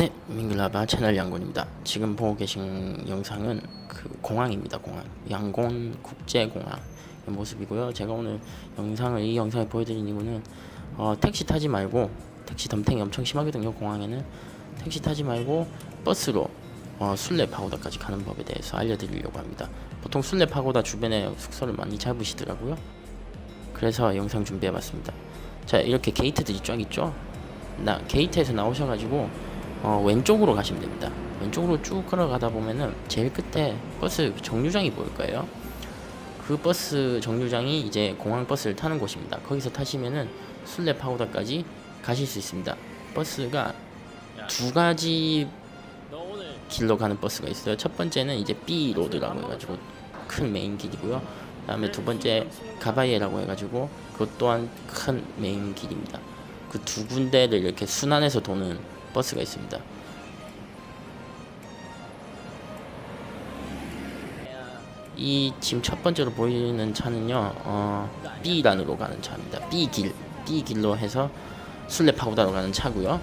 네, 민글라바 채널 양곤입니다. 지금 보고 계신 영상은 그 공항입니다. 공항 양곤 국제공항의 모습이고요. 제가 오늘 영상을 이 영상을 보여드린 이유는 어, 택시 타지 말고 택시 덤탱이 엄청 심하거든요. 공항에는 택시 타지 말고 버스로 어, 순례 파고다까지 가는 법에 대해서 알려드리려고 합니다. 보통 순례 파고다 주변에 숙소를 많이 잡으시더라고요. 그래서 영상 준비해봤습니다. 자 이렇게 게이트들이 쫙 있죠. 나 게이트에서 나오셔가지고 어, 왼쪽으로 가시면 됩니다. 왼쪽으로 쭉 걸어가다 보면은 제일 끝에 버스 정류장이 보일 거예요. 그 버스 정류장이 이제 공항 버스를 타는 곳입니다. 거기서 타시면은 순례 파고다까지 가실 수 있습니다. 버스가 두 가지 길로 가는 버스가 있어요. 첫 번째는 이제 B 로드라고 해가지고 큰 메인 길이고요. 그다음에 두 번째 가바이에라고 해가지고 그것 또한 큰 메인 길입니다. 그 두 군데를 이렇게 순환해서 도는 버스가 있습니다. 이 지금 첫 번째로 보이는 차는요, 어, B란으로 가는 차입니다. B 길, B 길로 해서 순례 파고다로 가는 차고요.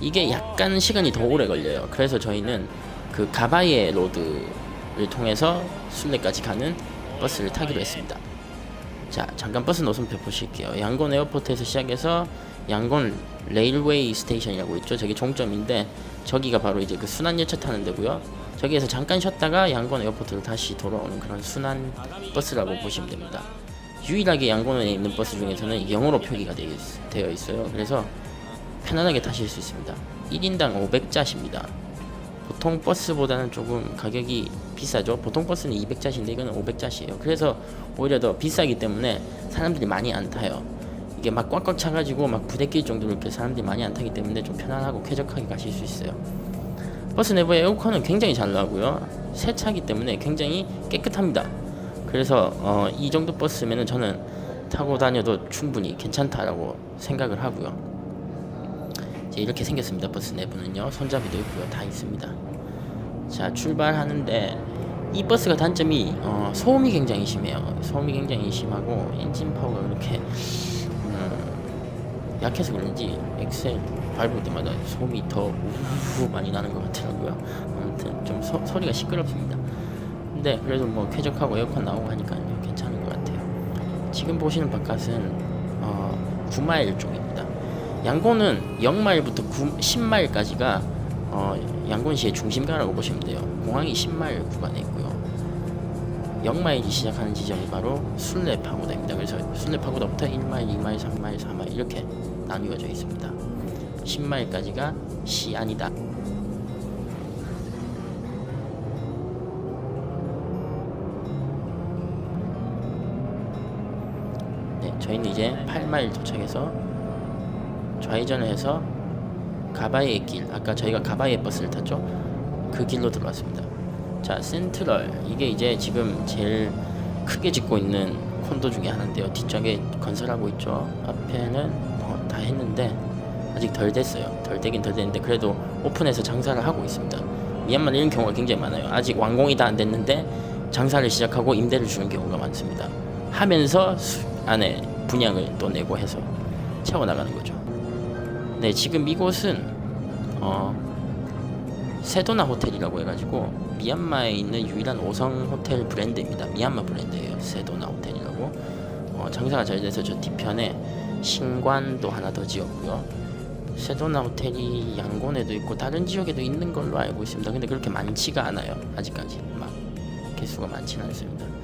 이게 약간 시간이 더 오래 걸려요. 그래서 저희는 그 가바이에 로드를 통해서 순례까지 가는 버스를 타기로 했습니다. 자, 잠깐 버스 노선표 보실게요. 양곤 에어포트에서 시작해서 양곤 레일웨이 스테이션이라고 있죠. 저기 종점인데 저기가 바로 이제 그 순환 열차 타는 데고요. 저기에서 잠깐 쉬었다가 양곤 에어포트로 다시 돌아오는 그런 순환 버스라고 보시면 됩니다. 유일하게 양곤에 있는 버스 중에서는 영어로 표기가 되어, 있어요. 그래서 편안하게 타실 수 있습니다. 1인당 500자십니다. 보통 버스보다는 조금 가격이 비싸죠. 보통 버스는 200자시인데 이거는 500자시예요. 그래서 오히려 더 비싸기 때문에 사람들이 많이 안 타요. 이게 막 꽉꽉 차가지고 막 부대낄 정도로 이렇게 사람들이 많이 안 타기 때문에 좀 편안하고 쾌적하게 가실 수 있어요. 버스 내부의 에어컨은 굉장히 잘 나오고요. 새 차기 때문에 굉장히 깨끗합니다. 그래서 어, 이 정도 버스면은 저는 타고 다녀도 충분히 괜찮다라고 생각을 하고요. 이제 이렇게 생겼습니다. 버스 내부는요. 손잡이도 있고요. 다 있습니다. 자 출발하는데 이 버스가 단점이 어, 소음이 굉장히 심해요. 소음이 굉장히 심하고 엔진 파워가 그렇게 음, 약해서 그런지 엑셀 밟을 때마다 소음이 더 우우 많이 나는 것 같더라고요. 아무튼 좀 소, 소리가 시끄럽습니다. 근데 그래도 뭐 쾌적하고 에어컨 나오고 하니까 괜찮은 것 같아요. 지금 보시는 바깥은 어, 9마일 쪽입니다. 양곤은 0마일부터 9, 10마일까지가 어, 양곤시의 중심가라고 보시면 돼요. 공항이 10마일 구간에 있고요. 0마일이 시작하는 지점이 바로 순례 파고다입니다. 그래서 순례 파고다부터 1마일, 2마일, 3마일, 4마일 이렇게 나뉘어져 있습니다. 10마일까지가 시안이다. 네, 저희는 이제 8마일 도착해서 좌회전을 해서 가바이의 길, 아까 저희가 가바이의 버스를 탔죠? 그 길로 들어왔습니다. 자, 센트럴 이게 이제 지금 제일 크게 짓고 있는 콘도 중에 하나인데요. 뒤쪽에 건설하고 있죠. 앞에는 어, 다 했는데 아직 덜 됐어요. 덜 되긴 덜 됐는데 그래도 오픈해서 장사를 하고 있습니다. 미얀마는 이런 경우가 굉장히 많아요. 아직 완공이 다 안 됐는데 장사를 시작하고 임대를 주는 경우가 많습니다. 하면서 수, 안에 분양을 또 내고 해서 채워 나가는 거죠. 네, 지금 이곳은 어, 세도나 호텔이라고 해가지고 미얀마에 있는 유일한 5성 호텔 브랜드입니다. 미얀마 브랜드예요. 세도나 호텔이라고. 어, 장사가 잘 돼서 저 뒤편에 신관도 하나 더 지었고요. 세도나 호텔이 양곤에도 있고 다른 지역에도 있는 걸로 알고 있습니다. 근데 그렇게 많지가 않아요. 아직까지 막 개수가 많지는 않습니다.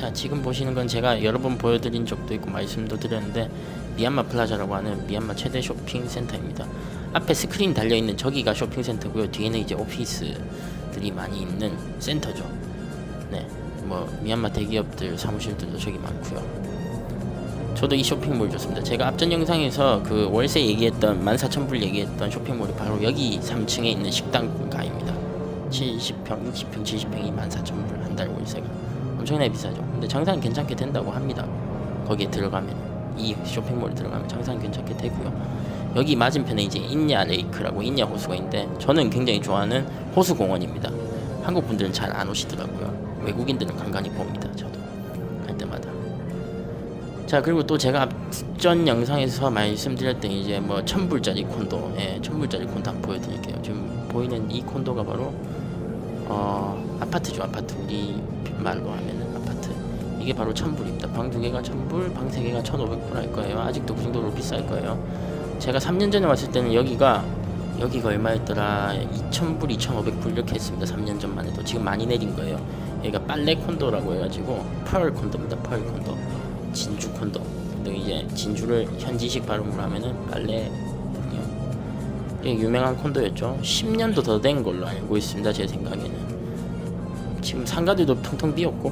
자 지금 보시는 건 제가 여러 번 보여드린 적도 있고 말씀도 드렸는데 미얀마 플라자라고 하는 미얀마 최대 쇼핑 센터입니다. 앞에 스크린 달려 있는 저기가 쇼핑 센터고요. 뒤에는 이제 오피스들이 많이 있는 센터죠. 네, 뭐 미얀마 대기업들 사무실들도 저기 많고요. 저도 이 쇼핑몰 좋습니다. 제가 앞전 영상에서 그 월세 얘기했던 14,000불 얘기했던 쇼핑몰이 바로 여기 3층에 있는 식당가입니다. 70평, 60평, 70평이 14,000불 한 달 월세가 엄청나게 비싸죠. 근데 장사는 괜찮게 된다고 합니다. 거기에 들어가면 이 쇼핑몰에 들어가면 장사는 괜찮게 되고요. 여기 맞은편에 이제 인야 레이크라고 인야 호수가 있는데 저는 굉장히 좋아하는 호수 공원입니다. 한국 분들은 잘 안 오시더라고요. 외국인들은 간간히 봅니다. 저도 갈 때마다. 자 그리고 또 제가 앞전 영상에서 말씀드렸던 이제 뭐 천불짜리 콘도 예 천불짜리 콘도 보여드릴게요 지금 보이는 이 콘도가 바로 어 아파트죠 아파트. 우리 말로 하면은 아파트. 이게 바로 천불입니다. 방 두 개가 천불 방 세 개가 천오백 불할 거예요. 아직도 그 정도로 비쌀 거예요. 제가 3년 전에 왔을 때는 여기가 여기가 얼마였더라? 2,000불 2,500불 이렇게 했습니다. 3년 전만 해도. 지금 많이 내린 거예요. 여기가 빨래 콘도라고 해가지고 펄 콘도입니다. 펄 콘도. 진주 콘도. 근데 이제 진주를 현지식 발음으로 하면은 이게 유명한 콘도였죠. 10년도 더 된 걸로 알고 있습니다 제 생각에는. 지금 상가들도 텅텅 비었고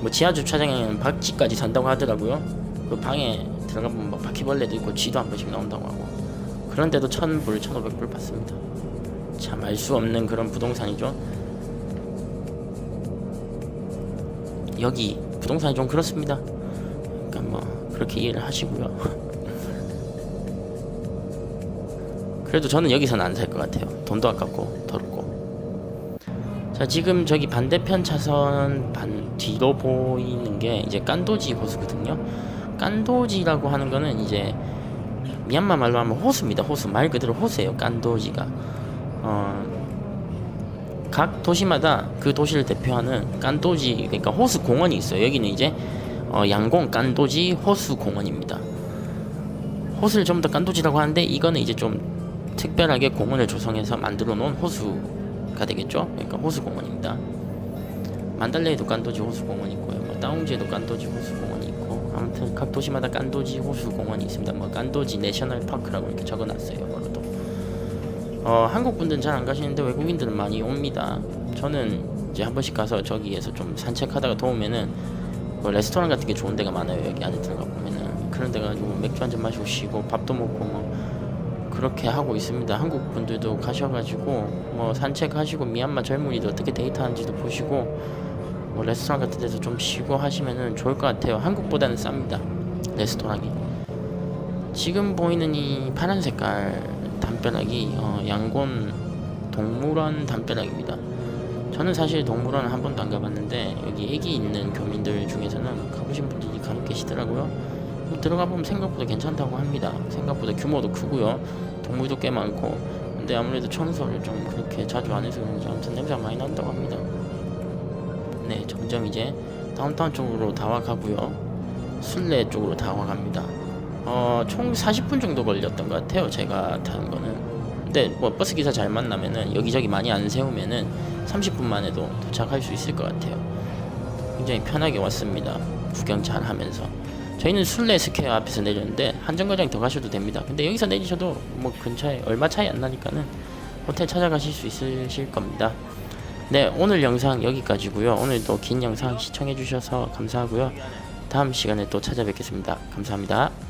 뭐 지하 주차장에는 박쥐까지 산다고 하더라고요. 그 방에 들어가 보면 막 바퀴벌레도 있고 쥐도 한 번씩 나온다고 하고. 그런데도 천불 천오백 불 받습니다. 참 알 수 없는 그런 부동산이죠. 여기 부동산이 좀 그렇습니다. 그러니까 뭐 그렇게 이해를 하시고요 그래도 저는 여기서는 안 살 것 같아요. 돈도 아깝고 더럽고. 자 지금 저기 반대편 차선 반 뒤로 보이는 게 이제 깐도지 호수거든요. 깐도지라고 하는 거는 이제 미얀마 말로 하면 호수입니다. 호수. 말 그대로 호수예요 깐도지가. 어, 각 도시마다 그 도시를 대표하는 깐도지 그러니까 호수 공원이 있어요. 여기는 이제 어, 양공 깐도지 호수 공원입니다. 호수를 전부 다 깐도지라고 하는데 이거는 이제 좀 특별하게 공원을 조성해서 만들어 놓은 호수가 되겠죠? 그러니까 호수 공원입니다. 만달레에도 깐도지 호수 공원이 있고요. 뭐 다웅지에도 깐도지 호수 공원이 있고 아무튼 각 도시마다 깐도지 호수 공원이 있습니다. 뭐 깐도지 내셔널 파크라고 이렇게 적어놨어요 뭐로도. 어, 한국 분들은 잘 안 가시는데 외국인들은 많이 옵니다. 저는 이제 한 번씩 가서 저기에서 좀 산책하다가 도우면은 뭐 레스토랑 같은 게 좋은 데가 많아요. 여기 안에 들어가 보면은. 그런 데 가지고 맥주 한 잔 마시고 쉬고 밥도 먹고 뭐 그렇게 하고 있습니다. 한국 분들도 가셔가지고 뭐 산책하시고 미얀마 젊은이들 어떻게 데이트하는지도 보시고 뭐 레스토랑 같은 데서 좀 쉬고 하시면은 좋을 것 같아요. 한국보다는 쌉니다. 레스토랑이. 지금 보이는 이 파란 색깔 담벼락이 어, 양곤 동물원 담벼락입니다. 저는 사실 동물원을 한 번도 안 가봤는데 여기 애기 있는 교민들 중에서는 가보신 분들이 간혹 계시더라고요. 뭐 들어가 보면 생각보다 괜찮다고 합니다. 생각보다 규모도 크고요. 동물도 꽤 많고. 근데 아무래도 청소를 좀 그렇게 자주 안 해서 그런지 아무튼 냄새가 많이 난다고 합니다. 네, 점점 이제 다운타운 쪽으로 다와가고요. 순례 쪽으로 다와갑니다. 어, 총 40분 정도 걸렸던 것 같아요. 제가 타는 거는. 근데 뭐 버스 기사 잘 만나면은 여기저기 많이 안 세우면은 30분만 해도 도착할 수 있을 것 같아요. 굉장히 편하게 왔습니다. 구경 잘 하면서. 저희는 순례 스퀘어 앞에서 내렸는데 한 정거장 더 가셔도 됩니다. 근데 여기서 내리셔도 뭐 근처에 얼마 차이 안 나니까는 호텔 찾아가실 수 있으실 겁니다. 네, 오늘 영상 여기까지고요. 오늘도 긴 영상 시청해 주셔서 감사하고요. 다음 시간에 또 찾아뵙겠습니다. 감사합니다.